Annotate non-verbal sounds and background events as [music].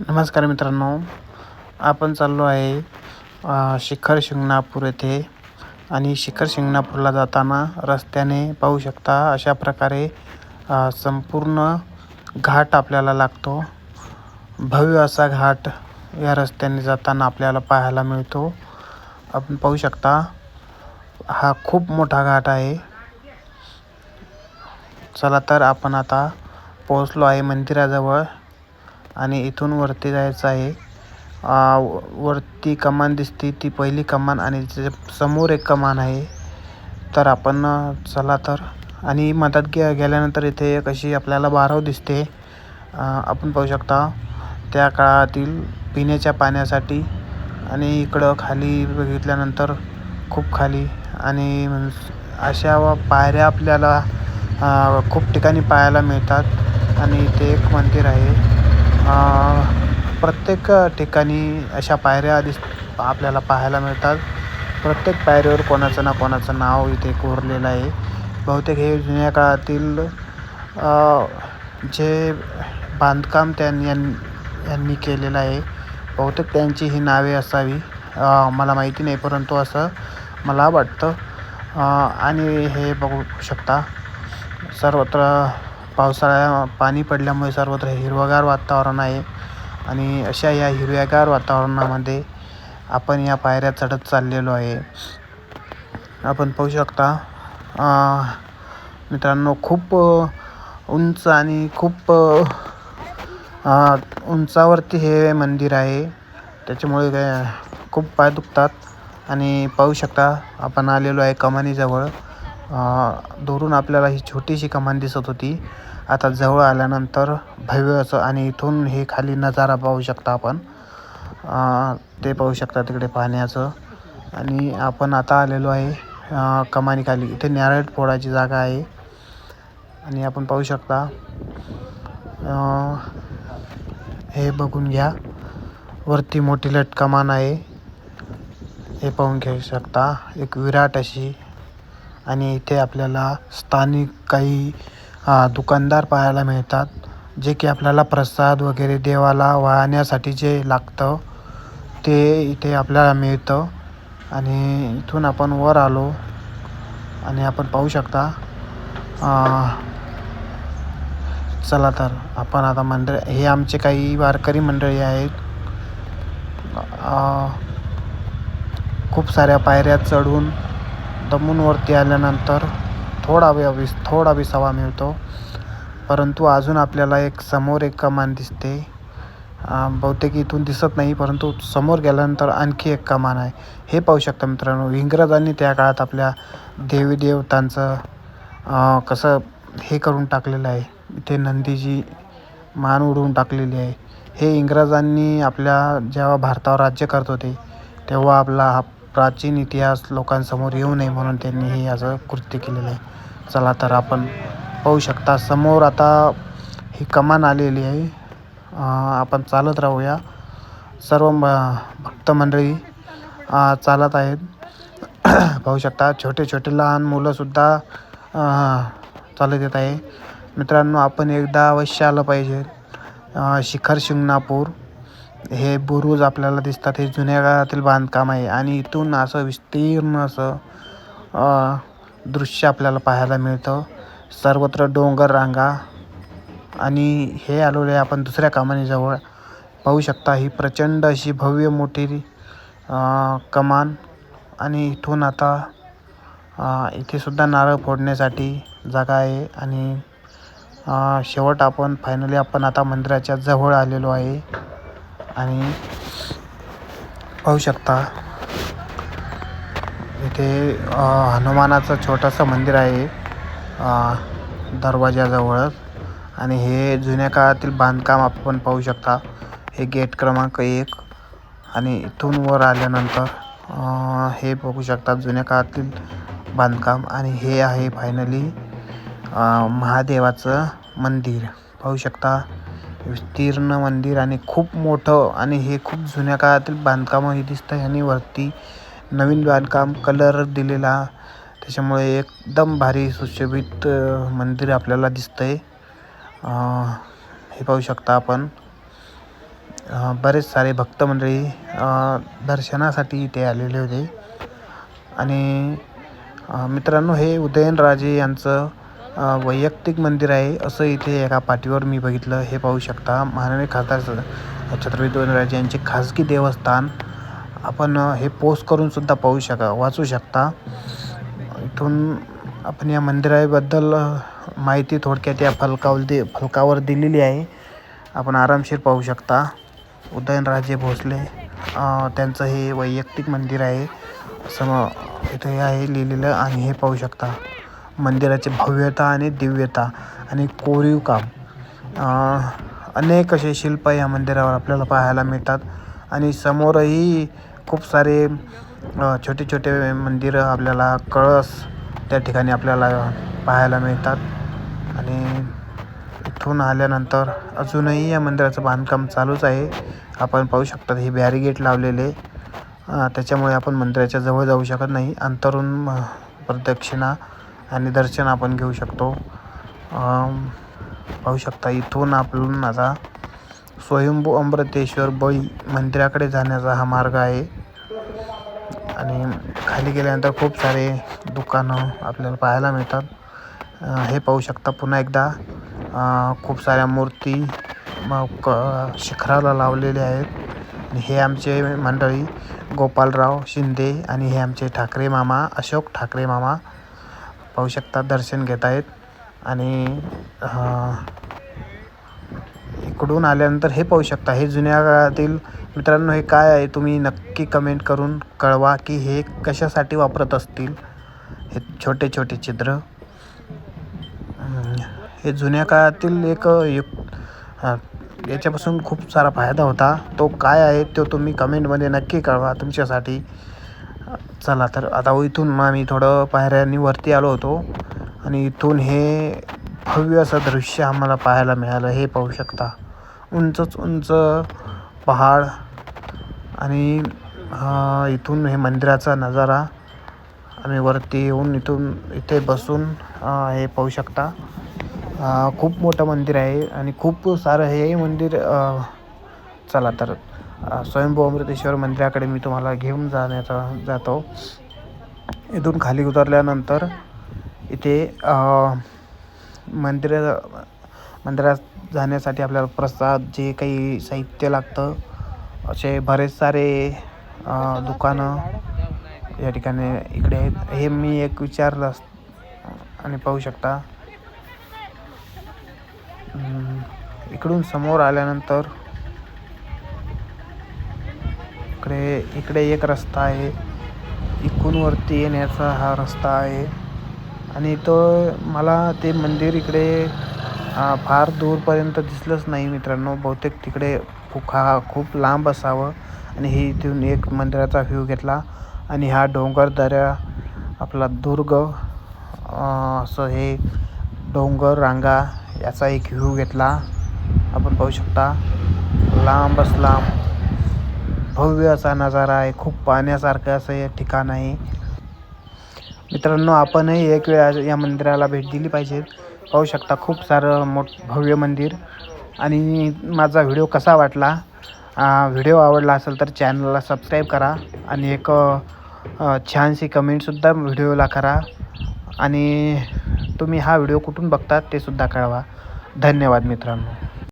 नमस्कार मित्रांनो आपण चाललो आहे शिखर शिंगणापूर येथे. आणि शिखर शिंगणापूरला जाताना रस्त्याने पाहू शकता अशा प्रकारे संपूर्ण घाट आपल्याला लागतो. भव्य असा घाट या रस्त्याने जाताना आपल्याला पाहायला मिळतो. आपण पाहू शकता हा खूप मोठा घाट आहे. चला तर आपण आता पोहोचलो आहे मंदिराजवळ. आणि इथून वरती जायचं आहे. वरती कमान दिसते ती पहिली कमान आणि त्याच्यासमोर एक कमान आहे. तर आपण चला तर. आणि मधात गे गेल्यानंतर इथे एक अशी आपल्याला बारव दिसते. आपण पाहू शकता त्या काळातील पिण्याच्या पाण्यासाठी आणि इकडं खाली बघितल्यानंतर खूप खाली आणि अशा पायऱ्या आपल्याला खूप ठिकाणी पाहायला मिळतात. आणि इथे एक मंदिर आहे. प्रत्येक ठिकाणी अशा पायऱ्या दिस आपल्याला पाहायला मिळतात. प्रत्येक पायरीवर कोणाचं ना कोणाचं नाव इथे कोरलेलं आहे. बहुतेक हे जुन्या काळातील जे बांधकाम त्यांनी यां- यांनी केलेलं आहे. बहुतेक त्यांची ही नावे असावी. मला माहिती नाही परंतु असं मला वाटतं. आणि हे बघू शकता. सर्वत्र पावसाळ्या पाणी पडल्यामुळे सर्वत्र हिरवगार वातावरण आहे. आणि अशा या हिरव्यागार वातावरणामध्ये आपण या पायऱ्या चढत चाललेलो आहे. आपण पाहू शकता मित्रांनो खूप उंच आणि खूप उंचावरती हे मंदिर आहे. त्याच्यामुळे काय खूप पाय दुखतात. आणि पाहू शकता आपण आलेलो आहे कमानीजवळ. दुरून आपल्याला ही छोटीशी कमान दिसत होती. आता जवळ आल्यानंतर भव्य असं आणि इथून हे खाली नजारा पाहू शकता आपण. ते पाहू शकता तिकडे पाहण्याचं. आणि आपण आता आलेलो आहे कमानीखाली. इथे नारळ फोडाची जागा आहे. आणि आपण पाहू शकता हे बघून घ्या. वरती मोठी लट कमान आहे. हे पाहून घेऊ शकता. एक विराट अशी आणि इथे आपल्याला स्थानिक काही अ, दुकानदार पाहायला मिळतात जे की आपल्याला प्रसाद वगैरे देवाला वाहण्यासाठी जे लागतं ते इथे आपल्याला मिळतं. आणि इथून आपण वर आलो आणि आपण पाहू शकता चला तर आपण आता मंडळ हे आमचे काही वारकरी मंडळी आहेत. खूप साऱ्या पायऱ्या चढून दमूनवरती आल्यानंतर थोडा वेळ विस थोडा विसावा मिळतो. परंतु अजून आपल्याला एक समोर एक कमान दिसते. बहुतेक इथून दिसत नाही परंतु समोर गेल्यानंतर आणखी एक कमान आहे. हे पाहू शकता मित्रांनो इंग्रजांनी त्या काळात आपल्या देवी देवतांचं कसं हे करून टाकलेलं आहे. इथे नंदीची मान उडवून टाकलेली आहे. हे इंग्रजांनी आपल्या जेव्हा भारतावर राज्य करत होते तेव्हा आपला हा प्राचीन इतिहास लोकांसमोर येऊ नये म्हणून त्यांनी हे असं कृत्य केलेलं आहे. चला तर आपण पाहू शकता समोर आता ही कमान आलेली आहे. आपण चालत राहूया. सर्व भक्त मंडळी चालत आहेत. [clears throat] पाहू शकता छोटे छोटे लहान मुलंसुद्धा चालत येत आहे. मित्रांनो आपण एकदा अवश्य आलं पाहिजे. शिखर शिंगणापूर. हे बुरुज आपल्याला दिसतात. हे जुन्या काळातील बांधकाम आहे आणि इथून असं विस्तीर्ण असं दृश्य आपल्याला पाहायला मिळतं. सर्वत्र डोंगर रांगा आणि हे आलोले आपण दुसऱ्या कमानीजवळ पाहू शकता. ही प्रचंड अशी भव्य मोठी कमान आणि इथून आता इथेसुद्धा इथे सुद्धा नारळ फोडण्यासाठी जागा आहे आणि शेवट आपण फायनली आपण आता मंदिराच्या जवळ आलेलो आहे. आणि पाहू शकता इथे हनुमानाचं छोटंसं मंदिर आहे दरवाज्याजवळच दरवाजाजवळच आणि हे जुन्या काळातील बांधकाम आपण पाहू शकता. हे गेट क्रमांक एक. आणि इथून वर आल्यानंतर हे बघू शकता जुन्या काळातील बांधकाम. आणि हे आहे फायनली महादेवाचं मंदिर. पाहू शकता विस्तीर्ण मंदिर आणि खूप मोठं आणि हे खूप जुन्या काळातील बांधकाम हे दिसतंय. आणि वरती नवीन बांधकाम कलर दिलेला. त्याच्यामुळे एकदम भारी सुशोभित मंदिर आपल्याला दिसतंय. हे पाहू शकता आपण. बरेच सारे भक्त मंडळी दर्शनासाठी इथे आलेले होते. आणि मित्रांनो हे उदयनराजे यांचं वैयक्तिक मंदिर आहे. असं इथे एका पाठीवर मी बघितलं. हे पाहू शकता माननीय खासदार छत्रपती उदयनराजे यांचे खाजगी देवस्थान. आपण हे पोस्ट करून सुद्धा पाहू शका वाचू शकता. इथून आपण या मंदिराबद्दल माहिती थोडक्यात या फलकावर दे फलकावर दिलेली आहे. आपण आरामशीर पाहू शकता. उदयनराजे भोसले त्यांचं हे वैयक्तिक मंदिर आहे. सम इथे हे आहे लिहिलेलं आणि हे पाहू शकता. मंदिराची भव्यता आणि दिव्यता आणि कोरीव काम. अनेक असे शिल्प या मंदिरावर आपल्याला पाहायला मिळतात. आणि समोरही खूप सारे छोटे छोटे मंदिरं आपल्याला कळस त्या ठिकाणी आपल्याला पाहायला मिळतात. आणि इथून आल्यानंतर अजूनही या मंदिराचं बांधकाम चालूच आहे. आपण पाहू शकतात हे बॅरिगेट लावलेले. त्याच्यामुळे आपण मंदिराच्या जवळ जाऊ शकत नाही. अंतरून प्रदक्षिणा आणि दर्शन आपण घेऊ शकतो. पाहू शकता इथून आपण आता स्वयंभू अमृतेश्वर बळी मंदिराकडे जाण्याचा हा मार्ग आहे. आणि खाली गेल्यानंतर खूप सारे दुकानं आपल्याला पाहायला मिळतात. हे पाहू शकता पुन्हा एकदा. खूप साऱ्या मूर्ती मग क शिखराला लावलेल्या आहेत. आणि हे आमचे मंडळी गोपालराव शिंदे आणि हे आमचे ठाकरे मामा अशोक ठाकरे मामा पाहू शकता दर्शन घेत आहेत. आणि इकडून आल्यानंतर हे पाहू शकता हे जुन्या काळातील मित्रांनो हे काय आहे तुम्ही नक्की कमेंट करून कळवा की हे कशासाठी वापरत असतील. हे छोटे छोटे छिद्र हे जुन्या काळातील एक युक याच्यापासून खूप सारा फायदा होता. तो काय आहे तो तुम्ही कमेंटमध्ये नक्की कळवा तुमच्यासाठी. चला तर आता इथून मग आम्ही थोडं पायऱ्यांनी वरती आलो होतो. आणि इथून हे भव्य असं दृश्य आम्हाला पाहायला मिळालं. हे पाहू शकता. उंचच उंच पहाड. आणि इथून हे मंदिराचा नजारा. आम्ही वरती येऊन इथून इथे बसून हे पाहू शकता. खूप मोठं मंदिर आहे. आणि खूप सारं हे मंदिर चला तर स्वयंभू अमृतेश्वर मंदिराकडे मी तुम्हाला घेऊन जाण्याचा जातो. इथून खाली उतरल्यानंतर इथे मंदिर मंदिरात जाण्यासाठी आपल्याला प्रसाद जे काही साहित्य लागतं असे बरेच सारे दुकानं या ठिकाणी इकडे आहेत. हे मी एक विचारलं अस- आणि पाहू शकता. इकडून समोर आल्यानंतर आहे. इकडे एक रस्ता आहे. इकडून वरती येण्याचा हा रस्ता आहे. आणि तो मला ते मंदिर इकडे फार दूरपर्यंत दिसलंच नाही मित्रांनो. बहुतेक तिकडे खूप हा खूप लांब असावं. आणि हे इथून एक मंदिराचा व्ह्यू घेतला. आणि हा डोंगर दऱ्या आपला दुर्ग असं हे डोंगर रांगा याचा एक व्ह्यू घेतला. आपण पाहू शकता. लांबच लांब. भव्य असा नजारा आहे. खूप पाहण्यासारखं असं हे ठिकाण आहे. मित्रांनो आपणही एक वेळा या मंदिराला भेट दिली पाहिजे. पाहू शकता खूप सारं मोठ भव्य मंदिर. आणि माझा व्हिडिओ कसा वाटला व्हिडिओ आवडला असेल तर चॅनलला सबस्क्राईब करा. आणि एक छानशी कमेंटसुद्धा व्हिडिओला करा. आणि तुम्ही हा व्हिडिओ कुठून बघतात ते सुद्धा कळवा. धन्यवाद मित्रांनो.